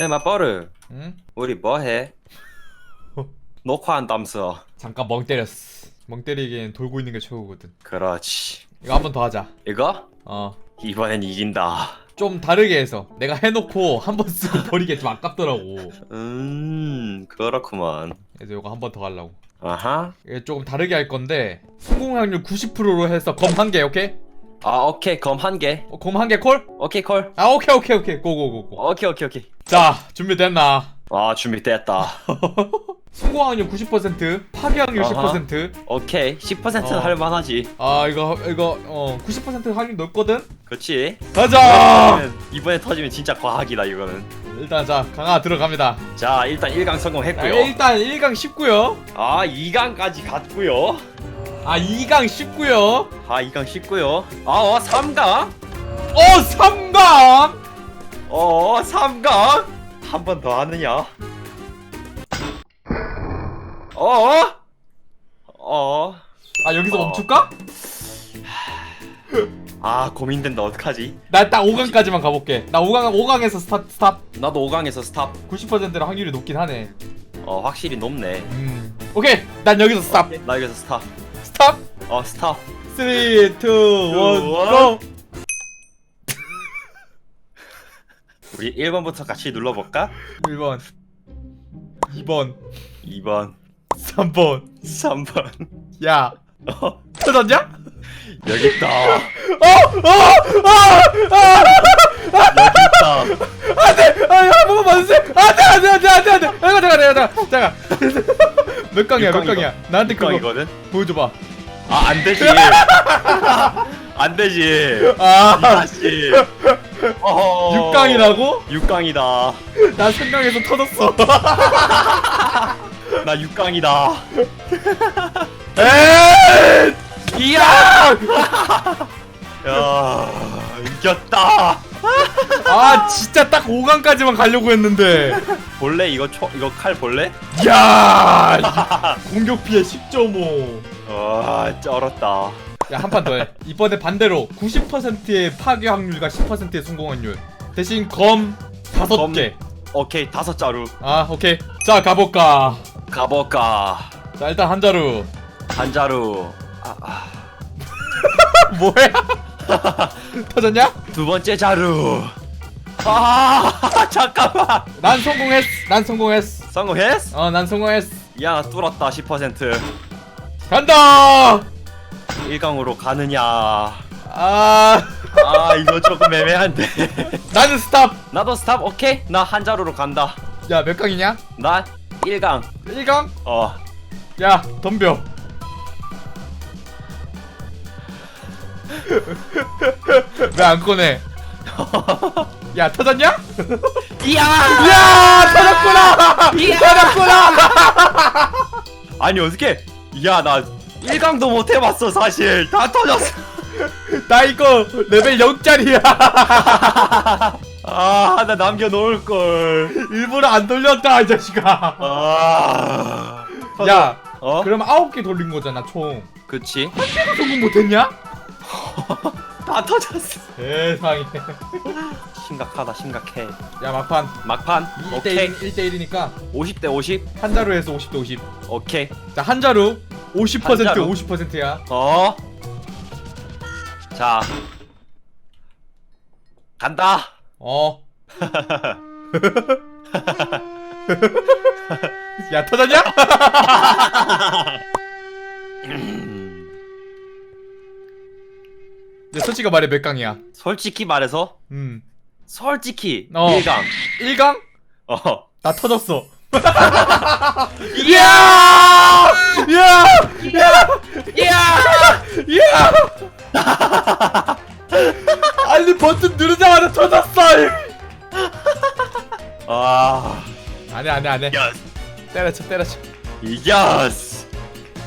에 맞버르 응? 우리 뭐 해? 녹화한담서 잠깐 멍 때렸어. 멍 때리기엔 돌고 있는 게 최고거든. 그렇지 이거 한 번 더 하자. 이거? 어. 이번엔 이긴다 좀 다르게 해서 내가 해놓고 한 번 쓰고 버리기 좀 아깝더라고. 음 그렇구먼 그래서 이거 한 번 더 하려고. 아하 이게 조금 다르게 할 건데 성공 확률 90%로 해서 검 한 개, 오케이? 아 오케이 검 한 개 어, 검한개 콜? 오케이 콜 아, 오케이, 오케이, 오케이. 고고고고. 오케이 오케이 오케이 자, 준비됐나? 아 준비됐다 성공 확률 90%, 파괴 확률 아하. 10%. 오케이 10%는 어. 할만하지 아, 이거 이거 어, 90% 확률 넓거든. 그렇지 가자. 이번엔, 이번에 터지면 진짜 과학이다 이거는 일단 자, 강화 들어갑니다. 자 일단 1강 자, 성공했고요 일단 1강 쉽고요. 아 2강까지 갔고요 아, 2강 쉽고요. 아 2강 쉽고요 아 어 3강 어, 3강. 어 3강 한 번 더 하느냐 어어 어. 아, 여기서 어. 멈출까? 아 고민된다 어떡하지 나 딱 5강까지만 가볼게. 나 5강 5강에서 스탑 스탑. 나도 5강에서 스탑 90%로 확률이 높긴 하네. 어 확실히 높네 음. 오케이. 난 여기서 스탑. 나 여기서 스탑. 어 스탑 3 2 1 고. 우리 1번부터 같이 눌러볼까? 1번. 2번. 2번 3번. 3번 야. 어 터졌냐? 여기 있다 어! 어! 아! 아! 여기 있다 안돼! 아, 한 번만 봐주세요! 안돼! 안돼! 안돼! 안돼! 안돼! 잠깐 잠깐 잠깐 잠깐 몇 강이야 몇몇 강이야 나한테 그거 6강이거든 보여줘봐 아 안 되지. 안 되지. 아. 다시 어 6강이라고? 6강이다. 나 생강에서 터졌어. 나 6강이다. 에이! 이야! 야 이겼다 아 진짜 딱 5강까지만 가려고 했는데. 볼래? 이거 초 이거 칼 볼래? 야 이- 공격 피해 10.5 와 쩔었다. 야 한 판 더 해. 이번에 반대로 90%의 파괴 확률과 10%의 성공 확률. 대신 검 다섯 검. 개. 오케이 다섯 자루. 아 오케이. 자 가볼까? 가볼까? 자 일단 한 자루. 한 자루. 아, 아. 뭐야? 터졌냐? 두 번째 자루 아 잠깐만. 난 성공했어 난 성공했어 성공했어? 어 난 성공했어 야 뚫었다 10% 간다! 1강으로 가느냐. 아. 아 이거 조금 애매한데. 나는 스탑. 나도 스탑? 오케이. 나 한 자루로 간다. 야 몇 강이냐? 나 1강. 1강? 어. 야 덤벼. 왜 안 꺼내 야 터졌냐? 이야 야 터졌구나 터졌구나 아니 어떻게 야나 1강도 못 해봤어 사실 다 터졌어 나 이거 레벨 0짜리야 아 나 남겨놓을 걸 일부러 안 돌렸다 이 자식아 아. 야 어? 그럼 9개 돌린 거잖아 총 그치? 성공 못했냐? 다 터졌어. 세상에 심각하다, 심각해. 야 막판 막판. 2대1 오케이. 1대1이니까 50대 50. 한 자루에서 50대 50 오케이. 자, 한 자루 50%한 자루? 50%야. 어. 자. 간다. 어. 야, 터졌냐? 내 솔직히 말해 몇 강이야? 솔직히 말해서 음. 솔직히 어. 1강. 1강? 어. 나 터졌어. 이야! 야! 야! 이야! 야! 아니 버튼 누르자마자 터졌어. 아. 안해 안해 안해. 이겼어. 때려쳐 때려쳐. 이겼어.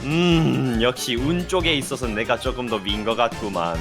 음, 역시 운 쪽에 있어서 내가 조금 더 민 것 같구만.